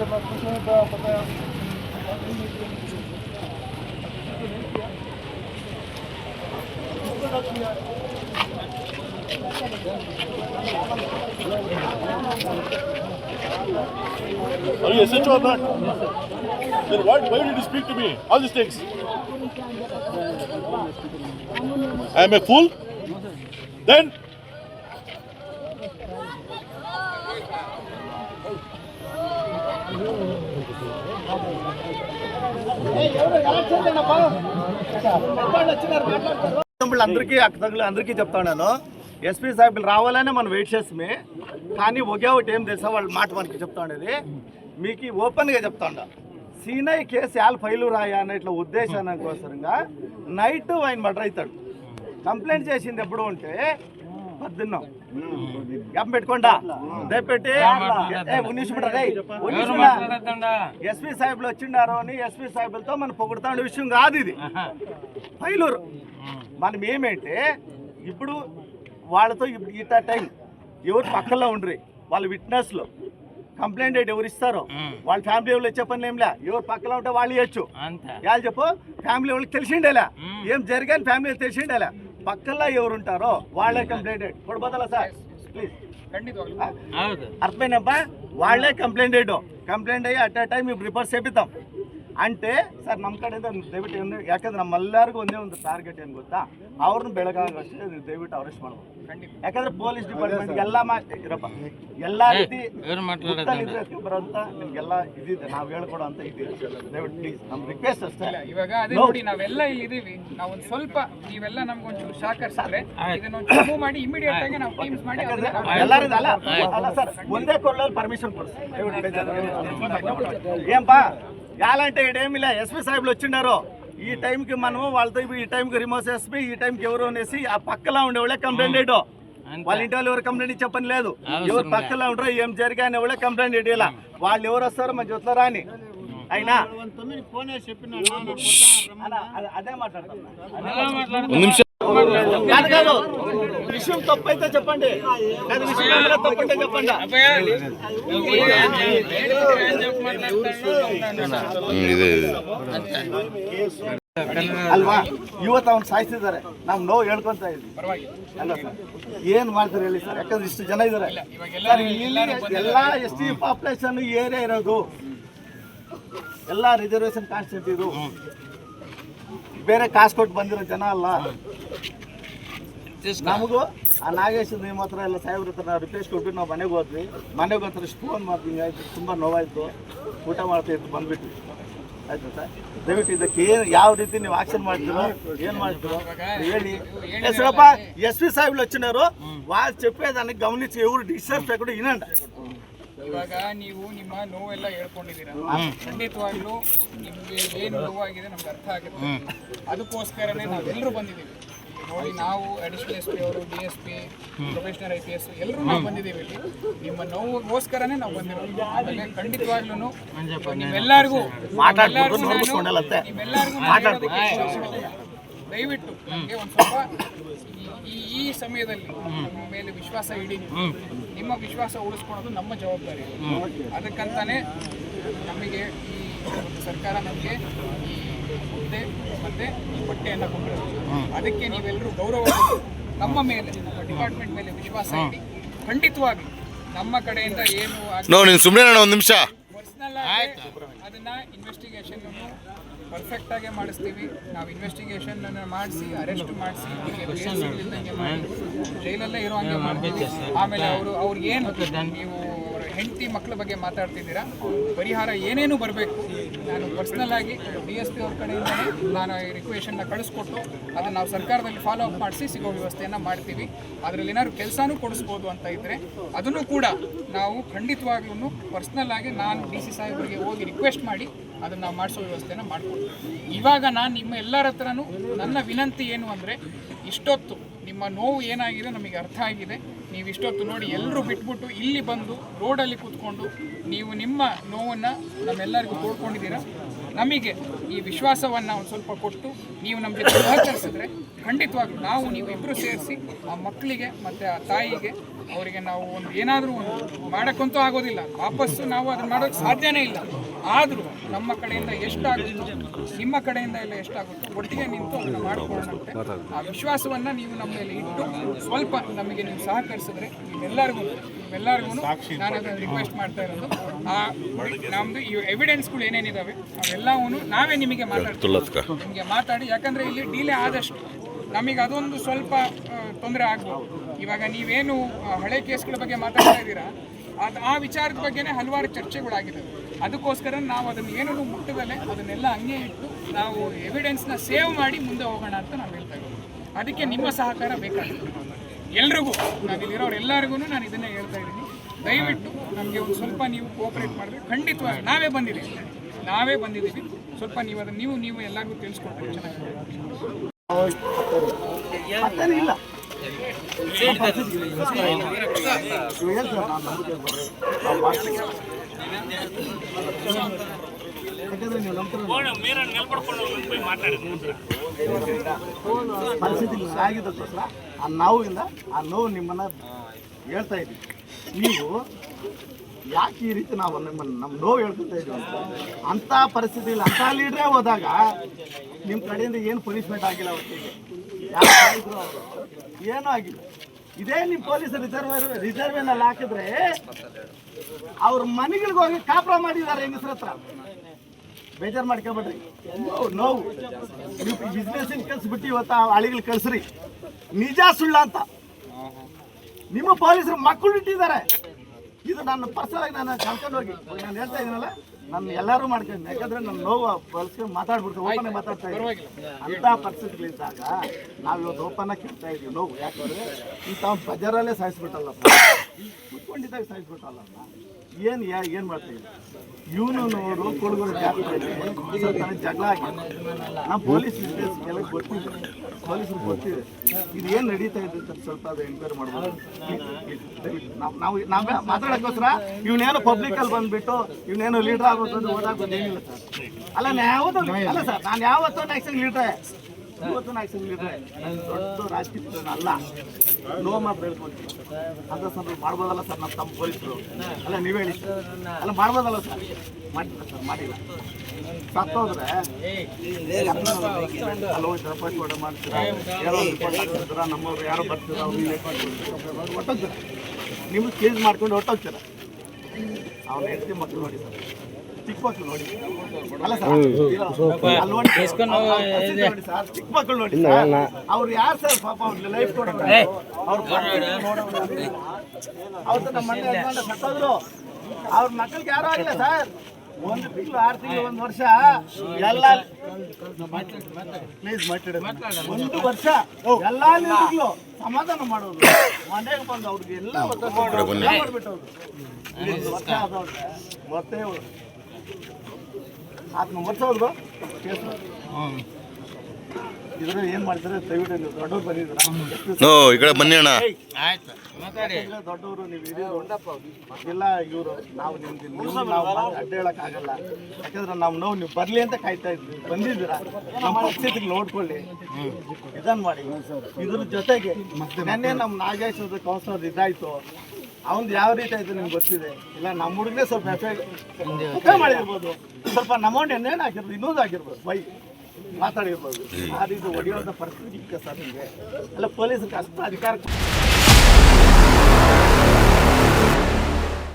Are you SHO or not? Then why, why did you speak to me? All these things. I am a fool? Then అందరికీ అక్కడికి అందరికీ చెప్తాను SP సాహెబ్లు రావాలనే మనం wait చేస్తామే కానీ ఒకే ఒకటి ఏం తెలుసా వాళ్ళ మాట మనకి చెప్తా ఉండేది. మీకు ఓపెన్గా చెప్తాండ సీనై కేసు యాల్ ఫైలు రాయా అనే ఇట్లా ఉద్దేశానికోసరంగా నైట్ ఆయన మర్డర్ అవుతాడు. కంప్లైంట్ చేసింది ఎప్పుడు ఉంటే పద్దున్నాం. గం పెట్టుకోండా. దయపెట్టి. ఎస్పీ సాహెబ్లు వచ్చిండారు అని ఎస్పీ సాహెబ్లతో మనం పొగుడుతా ఉండే విషయం కాదు ఇది. ఫైలూరు మనం ఏమంటే ఇప్పుడు వాళ్ళతో ఇప్పుడు ఈ టైం ఎవరు పక్కలో ఉండ్రి వాళ్ళ విట్నెస్లు. కంప్లైంట్ అయితే ఎవరు ఇస్తారో? వాళ్ళ ఫ్యామిలీ వాళ్ళు వచ్చే పని ఏంలే ఎవరు పక్కన ఉంటే వాళ్ళు ఇవ్వచ్చు వాళ్ళు చెప్పు ఫ్యామిలీ వాళ్ళకి తెలిసిండేలా. ఏం జరిగాని ఫ్యామిలీ తెలిసిండేలా. ಪಕ್ಕಲ್ಲ ಇವರು ಉಂಟಾರೋ ವಾಳೆ ಕಂಪ್ಲೇಂಟೆಡ್ ಕೊಡ್ಬೋದಲ್ಲ ಸರ್ ಪ್ಲೀಸ್ ಖಂಡಿತ ಅರ್ಥ ಏನಪ್ಪ? ವಾಳೆ ಕಂಪ್ಲೇಂಟೆಡ್. ಕಂಪ್ಲೇಂಟ್ ಆಗಿ ಅಟ್ ಅ ಟೈಮ್ ಪ್ರಿಪೇರ್ ಸೇಬಿತ್ತ ಅಂಟೆ ಸರ್ ನಮ್ಮ ಕಡೆಯಿಂದ ದಯವಿಟ್ಟು ಏನು ಯಾಕಂದ್ರೆ ನಮ್ಮೆಲ್ಲರಿಗೂ ಒಂದೇ ಒಂದು ಟಾರ್ಗೆಟ್ ಏನು ಗೊತ್ತಾ? ಅವ್ರನ್ನ ಬೆಳಗಾಗಷ್ಟೇ ದಯವಿಟ್ಟು ಅರೆಸ್ಟ್ ಮಾಡ್ಬೋದು. ಯಾಕಂದ್ರೆ ಪೊಲೀಸ್ ಡಿಪಾರ್ಟ್ಮೆಂಟ್ ಎಲ್ಲ ಇರಪ್ಪ. ಎಲ್ಲ ರೀತಿ ಬರುವಂತ ನಿಮ್ಗೆಲ್ಲ ಇದಿದೆ. ನಾವು ಹೇಳ್ಕೊಡೋ ಅಂತ ಇದ್ದೀವಿ. ದಯವಿಟ್ಟು ಪ್ಲೀಸ್ ನಮ್ಮ ರಿಕ್ವೆಸ್ಟ್ ಅಷ್ಟೇ. ಇವಾಗ ಅದೇ ನೋಡಿ ನಾವೆಲ್ಲ ಇಲ್ಲಿ ಇದೀವಿ ನಾವೊಂದು ಸ್ವಲ್ಪ ನೀವೆಲ್ಲ ನಮ್ಗೊಂಚೂರು ಸಹಕರಿಸಿದ್ರೆ ಇದನ್ನೊಂದು ಮಾಡಿ ಇಮಿಡಿಯೇಟ್ ಆಗಿ ನಾವು ಟೀಮ್ಸ್ ಮಾಡಿ ಎಲ್ಲರೂ ಅಲ್ಲ? ಅಲ್ಲ ಸರ್ ಒಂದೇ ಕೊಡ್ಲಲ್ಲಿ ಪರ್ಮಿಷನ್ ಕೊಡಿಸಿ. ಏನಪ್ಪಾ యాలంటే ఇడేమిలే ఎస్పీ సాహెబ్లు వచ్చిండారు ఈ టైంకి మనము వాళ్ళతో ఈ టైంకి రిమోవ్ చేసి ఈ టైంకి ఎవరు అనేసి ఆ పక్కలో ఉండేవాళ్ళే కంప్లైంట్ చేయడం వాళ్ళ ఇంటి వాళ్ళు ఎవరు కంప్లైంట్ ఇచ్చే పని లేదు. ఎవరు పక్కలో ఉండరో ఏం జరిగానే వాళ్ళే కంప్లైంట్ చేయలా వాళ్ళు ఎవరు వస్తారో మన జొత్తులో రాని. అయినా అదే- కాదు కాదు విషయం తప్పైతే చెప్పండి కాదు విషయం ఏమైనా తప్పంటే చెప్పండి ಅಲ್ವಾ ಇವತ್ತು ಅವ್ನು ಸಾಯಿಸಿದ್ದಾರೆ ನಾವು ನೋವು ಹೇಳ್ಕೊಂತ ಇದ್ವಿ ಅಲ್ಲ ಸರ್ ಏನ್ ಮಾಡ್ತಾರೆ ಹೇಳಿ ಸರ್ ಯಾಕಂದ್ರೆ ಇಷ್ಟು ಜನ ಇದ್ದಾರೆ ಸರ್ ಇಲ್ಲಿ ಎಲ್ಲ ಎಸ್ ಟಿ ಪಾಪ್ಯುಲೇಷನ್ ಏರಿಯಾ ಇರೋದು ಎಲ್ಲ ರಿಸರ್ವೇಶನ್ ಕಾನ್ಸ್ಟೆಂಟ್ ಇದು ಬೇರೆ ಕಾಸು ಕೊಟ್ಟು ಬಂದಿರೋ ಜನ ಅಲ್ಲ ನಮಗೂ ಆ ನಾಗೇಶ್ ನಿಮ್ಮ ಹತ್ರ ಎಲ್ಲ ಸಾಹೇಬ್ರ ಹತ್ರ ನಾವು ರಿಪ್ಲೇಸ್ ಕೊಟ್ಬಿಟ್ಟು ನಾವು ಮನೆಗೆ ಹೋದ್ವಿ ಮನೆಗೆ ಹೋದ್ರೆ ಫೋನ್ ಮಾಡ್ತೀನಿ ಆಯ್ತು ತುಂಬ ನೋವಾಯ್ತು ಊಟ ಮಾಡ್ತಾ ಇತ್ತು ಬಂದ್ಬಿಟ್ವಿ ಆಯ್ತು ಸರ್ ದಯವಿಟ್ಟು ಇದಕ್ಕೆ ಏನು ಯಾವ ರೀತಿ ನೀವು ಆಕ್ಷನ್ ಮಾಡ್ತೀರೋ ಏನು ಮಾಡ್ತೀರೋ ಹೇಳಿ ఎస్రప్ప ఎస్పీ సాహెబ్లు వచ్చినారు వాళ్ళు చెప్పేదాన్ని గమనించి ఎవరు డిస్టర్బ్ కూడా వినండి ಇವಾಗ ನೀವು ನಿಮ್ಮ ನೋವೆಲ್ಲ ಹೇಳ್ಕೊಂಡಿದ್ದೀರಾ ಖಂಡಿತವಾಗ್ಲೂ ನಿಮ್ಗೆ ಏನು ನೋವಾಗಿದೆ ನಮ್ಗೆ ಅರ್ಥ ಆಗುತ್ತೆ ಅದಕ್ಕೋಸ್ಕರನೇ ನಾವೆಲ್ಲರೂ ಬಂದಿದ್ದೀವಿ ಇಲ್ಲಿ ನೋಡಿ ನಾವು ಅಡಿಷನಲ್ ಎಸ್ ಪಿ ಅವರು D S P professional I P S ಎಲ್ಲರೂ ನಾವು ಬಂದಿದ್ದೀವಿ ಇಲ್ಲಿ. ನಿಮ್ಮ ನೋವುಗೋಸ್ಕರನೇ ನಾವು ಬಂದಿರೋದು. ಆಮೇಲೆ ಖಂಡಿತವಾಗ್ಲೂ ನಿಮ್ಮೆಲ್ಲರಿಗೂ ಎಲ್ಲರಿಗೂ ನಿಮ್ಮೆಲ್ಲರಿಗೂ ದಯವಿಟ್ಟು ನಮಗೆ ಒಂದು ಸ್ವಲ್ಪ ಈ- ಈ ಈ ಸಮಯದಲ್ಲಿ ನಮ್ಮ ಮೇಲೆ ವಿಶ್ವಾಸ ಇಡಿ. ನಿಮ್ಮ ವಿಶ್ವಾಸ ಉಳಿಸ್ಕೊಳೋದು ನಮ್ಮ ಜವಾಬ್ದಾರಿ. ಅದಕ್ಕಂತಾನೆ ನಮಗೆ ಈ ಸರ್ಕಾರ ನಮಗೆ ಈ ಹುದ್ದೆ ಮತ್ತೆ ಈ ಬಟ್ಟೆಯನ್ನು ಕೊಟ್ಟಿರೋದು ಅದಕ್ಕೆ ನೀವೆಲ್ಲರೂ ಗೌರವ ನಮ್ಮ ಮೇಲೆ ನಮ್ಮ ಡಿಪಾರ್ಟ್ಮೆಂಟ್ ಮೇಲೆ ವಿಶ್ವಾಸ ಇಡಿ. ಖಂಡಿತವಾಗಿ ನಮ್ಮ ಕಡೆಯಿಂದ ಏನು ನೋ ನೀನು ಸುಮ್ಮನೆ ಒಂದು ನಿಮಿಷ. ಪರ್ಸನಲ್ ಆಗಿ ಅದನ್ನ ಇನ್ವೆಸ್ಟಿಗೇಷನ್ ಪರ್ಫೆಕ್ಟ್ ಆಗಿ ಮಾಡಿಸ್ತೀವಿ. ನಾವು ಇನ್ವೆಸ್ಟಿಗೇಷನ್ ಮಾಡಿಸಿ ಅರೆಸ್ಟ್ ಮಾಡಿಸಿ ಮಾಡಿ. ಜೈಲಲ್ಲೇ ಇರೋ ಹಂಗೆ ಮಾಡ್ತೀವಿ. ಆಮೇಲೆ ಅವರು ಅವ್ರಿಗೆ ಏನು ನೀವು ಹೆಂಡತಿ ಮಕ್ಕಳ ಬಗ್ಗೆ ಮಾತಾಡ್ತಿದ್ದೀರಾ? ಪರಿಹಾರ ಏನೇನು ಬರಬೇಕು? ನಾನು ಪರ್ಸನಲ್ ಆಗಿ ಡಿ ಎಸ್ ಪಿ ಅವ್ರ ಕಡೆಯಿಂದ ನಾನು ಈ ರಿಕ್ವೇಶನ್ನ ಕಳಿಸ್ಕೊಟ್ಟು ಅದನ್ನು ನಾವು ಸರ್ಕಾರದಲ್ಲಿ ಫಾಲೋ ಅಪ್ ಮಾಡಿಸಿ ಸಿಗೋ ವ್ಯವಸ್ಥೆಯನ್ನು ಮಾಡ್ತೀವಿ. ಅದರಲ್ಲಿ ಏನಾದ್ರು ಕೆಲಸನೂ ಕೊಡಿಸ್ಬೋದು ಅಂತ ಇದ್ದರೆ ಅದನ್ನು ಕೂಡ ನಾವು ಖಂಡಿತವಾಗ್ಲೂ ಪರ್ಸ್ನಲ್ ಆಗಿ ನಾನು ಡಿ ಸಿ ಸಾಹೇಬರಿಗೆ ಹೋಗಿ ರಿಕ್ವೆಸ್ಟ್ ಮಾಡಿ ಅದನ್ನು ನಾವು ಮಾಡಿಸೋ ವ್ಯವಸ್ಥೆನ ಮಾಡ್ಕೊಡ್ತೀವಿ. ಇವಾಗ ನಾನು ನಿಮ್ಮ ಎಲ್ಲರ ಹತ್ರನೂ ನನ್ನ ವಿನಂತಿ ಏನು ಅಂದರೆ ಇಷ್ಟೊತ್ತು ನಿಮ್ಮ ನೋವು ಏನಾಗಿದೆ ನಮಗೆ ಅರ್ಥ ಆಗಿದೆ. ನೀವು ಇಷ್ಟೊತ್ತು ನೋಡಿ ಎಲ್ಲರೂ ಬಿಟ್ಬಿಟ್ಟು ಇಲ್ಲಿ ಬಂದು ರೋಡಲ್ಲಿ ಕೂತ್ಕೊಂಡು ನೀವು ನಿಮ್ಮ ನೋವನ್ನು ನಮ್ಮೆಲ್ಲರಿಗೂ ತೋಡ್ಕೊಂಡಿದ್ದೀರಾ? ನಮಗೆ ಈ ವಿಶ್ವಾಸವನ್ನು ಒಂದು ಸ್ವಲ್ಪ ಕೊಟ್ಟು ನೀವು ನಮ್ಮ ಜೊತೆ ಸಹಕರಿಸಿದ್ರೆ ಖಂಡಿತವಾಗ್ಲೂ ನಾವು ನೀವು ಇಬ್ಬರು ಸೇರಿಸಿ ಆ ಮಕ್ಕಳಿಗೆ ಮತ್ತು ಆ ತಾಯಿಗೆ ಅವರಿಗೆ ನಾವು ಒಂದು ಏನಾದರೂ ಒಂದು ಮಾಡೋಕ್ಕಂತೂ ಆಗೋದಿಲ್ಲ. ವಾಪಸ್ಸು ನಾವು ಅದನ್ನು ಮಾಡೋಕ್ಕೆ ಸಾಧ್ಯನೇ ಇಲ್ಲ. ಆದರೂ ನಮ್ಮ ಕಡೆಯಿಂದ ಎಷ್ಟಾಗುತ್ತೆ ನಿಮ್ಮ ಕಡೆಯಿಂದ ಎಲ್ಲ ಎಷ್ಟಾಗುತ್ತೋ ಒಟ್ಟಿಗೆ ನಿಂತು ಅದನ್ನು ಮಾಡಿಕೊಳ್ಳೋಣಂತೆ ಆ ವಿಶ್ವಾಸವನ್ನು ನೀವು ನಮ್ಮ ಮೇಲೆ ಇಟ್ಟು ಸ್ವಲ್ಪ ನಮಗೆ ನೀವು ಸಹಕರಿಸಿದ್ರೆ ನಿಮ್ಮೆಲ್ಲರಿಗೂ ನಿಮ್ಮೆಲ್ಲರಿಗೂ ನಾನು ಅದನ್ನು ರಿಕ್ವೆಸ್ಟ್ ಮಾಡ್ತಾ ಇರೋದು. ಆ ನಮ್ಮದು ಈ ಎವಿಡೆನ್ಸ್ಗಳು ಏನೇನಿದ್ದಾವೆ ಅವೆಲ್ಲವೂ ನಾವೇ ನಿಮಗೆ ಮಾತಾಡ್ತೀವಿ. ನಿಮಗೆ ಮಾತಾಡಿ ಯಾಕಂದರೆ ಇಲ್ಲಿ ಡಿಲೇ ಆದಷ್ಟು. ನಮಗೆ ಅದೊಂದು ಸ್ವಲ್ಪ ತೊಂದರೆ ಆಗ್ಬೋದು. ಇವಾಗ ನೀವೇನು ಹಳೆ ಕೇಸ್ಗಳ ಬಗ್ಗೆ ಮಾತಾಡ್ತಾ ಇದ್ದೀರಾ? ಅದು ಆ ವಿಚಾರದ ಬಗ್ಗೆನೇ ಹಲವಾರು ಚರ್ಚೆಗಳಾಗಿದೆ ಅದಕ್ಕೋಸ್ಕರ ನಾವು ಅದನ್ನು ಏನೂ ಮುಟ್ಟದಲ್ಲೇ ಅದನ್ನೆಲ್ಲ ಹಂಗೆ ಇಟ್ಟು ನಾವು ಎವಿಡೆನ್ಸ್ನ ಸೇವ್ ಮಾಡಿ ಮುಂದೆ ಹೋಗೋಣ ಅಂತ ನಾವು ಹೇಳ್ತಾ ಇದ್ದೀವಿ ಅದಕ್ಕೆ ನಿಮ್ಮ ಸಹಕಾರ ಬೇಕಾಗುತ್ತೆ ಎಲ್ರಿಗೂ, ನಾನು ಇಲ್ಲಿರೋರು ನಾನು ಇದನ್ನೇ ಹೇಳ್ತಾ ಇದ್ದೀನಿ. ದಯವಿಟ್ಟು ನಮಗೆ ಒಂದು ಸ್ವಲ್ಪ ನೀವು ಕೋಆಪರೇಟ್ ಮಾಡಿದ್ರೆ ಖಂಡಿತ ನಾವೇ ಬಂದಿದ್ದೀವಿ. ನಾವೇ ಬಂದಿದ್ದೀವಿ. ಸ್ವಲ್ಪ ನೀವು ಅದನ್ನು ನೀವು ನೀವು ಎಲ್ಲರಿಗೂ ತಿಳಿಸ್ಕೊಟ್ರೆ ಚೆನ್ನಾಗಿರುತ್ತೆ. ಪರಿಸ್ಥಿತಿ ಆಗಿದ್ದಕ್ಕೋಸ್ಕರ ಆ ನೋವಿಂದ ಆ ನೋವು ನಿಮ್ಮನ್ನ ಹೇಳ್ತಾ ಇದ್ದೀವಿ. ನೀವು ಯಾಕೆ ಈ ರೀತಿ ನಾವು ನಿಮ್ಮನ್ನು ನಮ್ಮ ನೋವು ಹೇಳ್ಕೊತಾ ಇದ್ದೀವಿ ಅಂತ ಅಂಥ ಪರಿಸ್ಥಿತಿಯಲ್ಲಿ ಅಂಥ ಲೀಡ್ರೇ ಹೋದಾಗ ನಿಮ್ಮ ಕಡೆಯಿಂದ ಏನು ಪನಿಷ್ಮೆಂಟ್ ಆಗಿಲ್ಲ ಅವತ್ತಿಗೆ ಯಾರು ಏನೂ ಆಗಿಲ್ಲ. ಇದೇ ನಿಮ್ಮ ಪೊಲೀಸ್ ರಿಸರ್ವ್ ರಿಸರ್ವೇನಲ್ಲಿ ಹಾಕಿದ್ರೆ ಅವ್ರ ಮನೆಗಳಿಗೆ ಹೋಗಿ ಕಾಪುರ ಮಾಡಿದ್ದಾರೆ ಹೆಂಗಸ್ರ ಹತ್ರ. ಬೇಜಾರು ಮಾಡ್ಕೊಬೇಡ್ರಿ. ನೋವು. ನೋವು ಬಿಸ್ನೆಸ್ ಕಳ್ಸಿಬಿಟ್ಟು ಇವತ್ತು ಹಳಿಗಳು ಕಳ್ಸ್ರಿ. ನಿಜ ಸುಳ್ಳ ಅಂತ. ನಿಮ್ಮ ಪೊಲೀಸರು ಮಕ್ಕಳು ಇಟ್ಟಿದ್ದಾರೆ ಇದು ನನ್ನ ಪರ್ಸನಲ್ ಆಗಿ ನಾನು ಕಳ್ಕೊಂಡು ಹೋಗಿ. ನಾನು ಹೇಳ್ತಾ ಇದ್ದೀನಲ್ಲ ನನ್ನ ಎಲ್ಲರೂ ಮಾಡ್ಕೊಂಡು ಯಾಕಂದ್ರೆ ನನ್ನ ನೋವು ಬಳಸ್ಕೊಂಡು ಮಾತಾಡ್ಬಿಡ್ತು ಓಪನ್ ಮಾತಾಡ್ತಾ ಇದ್ದೀನಿ. ಅಂತ ಪರಿಸ್ಥಿತಿಗಳಿದ್ದಾಗ ನಾವು ಇವತ್ತು ಓಪನ್ ಆಗಿ ಕೇಳ್ತಾ ಇದೀವಿ ನೋವು. ಯಾಕಂದ್ರೆ ಇಂಥ ಬಜಾರಲ್ಲೇ ಸಾಯಿಸ್ಬಿಟ್ಟಲ್ಲಪ್ಪ. ಕುತ್ಕೊಂಡಿದ್ದಾಗ ಸಾಯಿಸ್ಬಿಟ್ಟಲ್ಲ ಏನು ಏನು ಮಾಡ್ತಾ ಇದ್ದೀವಿ ಇವನು ನೋಡು, ಕೊಡುಗರು ಜಾಸ್ತಿ ಜಗಳ ಆಗಿದೆ ನಮ್ಮ ಪೊಲೀಸ್ ಎಲ್ಲ ಗೊತ್ತಿದೆ ಪೊಲೀಸರು ಗೊತ್ತಿದೆ ಇದು ಏನು ನಡೀತಾ ಇದೆ ಅಂತ ಸ್ವಲ್ಪ ಅದು ಎಂಕ್ವೈರಿ ಮಾಡ್ಬೋದು. ನಾವು ನಾವು ಮಾತಾಡೋಕ್ಕೋಸ್ಕರ ಇವನೇನು ಪಬ್ಲಿಕಲ್ಲಿ ಬಂದುಬಿಟ್ಟು ಇವನೇನು ಲೀಡರ್ ಆಗೋದು ಅಂದ್ರೆ ಓದಾಕ ಬಂದೇನಿಲ್ಲ ಸರ್. ಅಲ್ಲ, ನಾನು ಯಾವತ್ತೂ ಅಲ್ಲ ಸರ್, ನಾನು ಯಾವತ್ತೂ ನೆಕ್ಸ್ಟ್ ಲೀಡ್ರೆ ಇವತ್ತು ಸಿಗ್ಲಿದ್ರೆ ದೊಡ್ಡ ರಾಜಕೀಯ ಅಲ್ಲ. ನೋ ಮಾತು ಅಂತ ಸರ್ ಮಾಡ್ಬೋದಲ್ಲ ಸರ್, ನಮ್ಮ ತಮ್ಮ ಪೊಲೀಸರು. ಅಲ್ಲ, ನೀವು ಹೇಳಿ. ಅಲ್ಲ, ಮಾಡ್ಬೋದಲ್ಲ ಸರ್? ಮಾಡಿಲ್ಲ ಸರ್, ಮಾಡಿಲ್ಲ. ಸತ್ತೋದ್ರೆ ಕೊಡ ಮಾಡ್ತೀರಾ? ಯಾರೋ ನಮ್ಮವ್ರು ಯಾರೋ ನಿಮ್ಗೆ ಚೇಂಜ್ ಮಾಡ್ಕೊಂಡು ಹೊಟ್ಟೋಗ್ತೀರ ಅವ್ನ ಹೆಂಡತಿ ಮಕ್ಕಳು ನೋಡಿ ಸರ್. ಚಿಕ್ಕ ಮಕ್ಕಳು ನೋಡಿ. ಅಲ್ಲ ಸರ್ ಅಲ್ಲಿ ನೋಡಿ. ಅಲ್ಲಿ ಸರ್ ಚಿಕ್ಕ ಮಕ್ಕಳು ನೋಡಿ ಸರ್. ಅವ್ರು ಯಾರು ಸರ್ ಪಾಪ ಅವ್ರಿಗೆ ಲೈಫ್ ಕೊಡೋದು? ಅವ್ರ ನಮ್ಮ ಮನೆ ಸತ್ತೋದ್ರು. ಅವ್ರ ಮಕ್ಕಳಿಗೆ ಯಾರು ಆಗಿಲ್ಲ ಸರ್. ಒಂದು ತಿಂಗಳು ಆರು ತಿಂಗಳು ಒಂದು ವರ್ಷ. ಎಲ್ಲ ಪ್ಲೀಸ್ ಮಾತಾಡಿ. ಒಂದು ವರ್ಷ. ಎಲ್ಲ ನಿಂತಿಗ್ಲು ಸಮಾಧಾನ ಮಾಡೋದು. ಮನೆಗೆ ಬಂದು ಅವ್ರಿಗೆ ಎಲ್ಲ ಮಾಡ್ಬಿಟ್ಟು ಮತ್ತೆ ಆತ್ಮ ವರ್ಷ ಹೋದ್ರು ಕೇಸ್ ಇದ್ರಲ್ಲಿ ಏನು ಮಾಡ್ತಾರೆ? ದಯವಿಟ್ಟು ನೀವು ದೊಡ್ಡವ್ರು ಬಂದಿದ್ದೀರಾ ನೋ ಈ ಕಡೆ ಬನ್ನಿ ಅಣ್ಣ. ಯಾಕಂದ್ರೆ ದೊಡ್ಡವರು ನೀವು ಹಿರಿಯರು ಇಲ್ಲ ಇವರು ನಾವು ನಿಮ್ದು ನೀವು ನಾವು ಅಡ್ಡ ಹೇಳಕ್ ಆಗಲ್ಲ. ಯಾಕಂದ್ರೆ ನಾವು ನೋವು ನೀವು ಬರಲಿ ಅಂತ ಕಾಯ್ತಾ ಇದ್ವಿ. ಬಂದಿದ್ದೀರಾ? ನಮ್ಮ ಪರಿಸ್ಥಿತಿಗೆ ನೋಡ್ಕೊಳ್ಳಿ. ಇದನ್ನು ಮಾಡಿ. ಇದ್ರ ಜೊತೆಗೆ ನೆನ್ನೆ ನಮ್ಮ ನಾಗೇಶ್ ಕೌನ್ಸಿಲರ್ ಇದಾಯ್ತು. ಅವ್ನ್ದು ಯಾವ ರೀತಿ ಆಯ್ತು ನಿಮ್ಗೆ ಗೊತ್ತಿದೆ? ಇಲ್ಲ ನಮ್ಮ ಹುಡುಗನೇ ಸ್ವಲ್ಪ ಎಫೆಕ್ಟ್ ಮಾಡಿರ್ಬೋದು. ಸ್ವಲ್ಪ ನಮೌಂಟ್ ಎಣ್ಣೆನ ಹಾಕಿರ್ಬೋದು ಇನ್ನೊಂದು ಹಾಕಿರ್ಬೋದು. ಬೈ ಮಾತಾಡಿರ್ಬೋದು. ಆ ರೀತಿ ಹೊಡೆಯುವಂಥ ಪರಿಸ್ಥಿತಿ ಇತ್ತು ಸರ್ ನಿಮಗೆ. ಅಲ್ಲ ಪೊಲೀಸ್ ಅಷ್ಟು ಅಧಿಕಾರ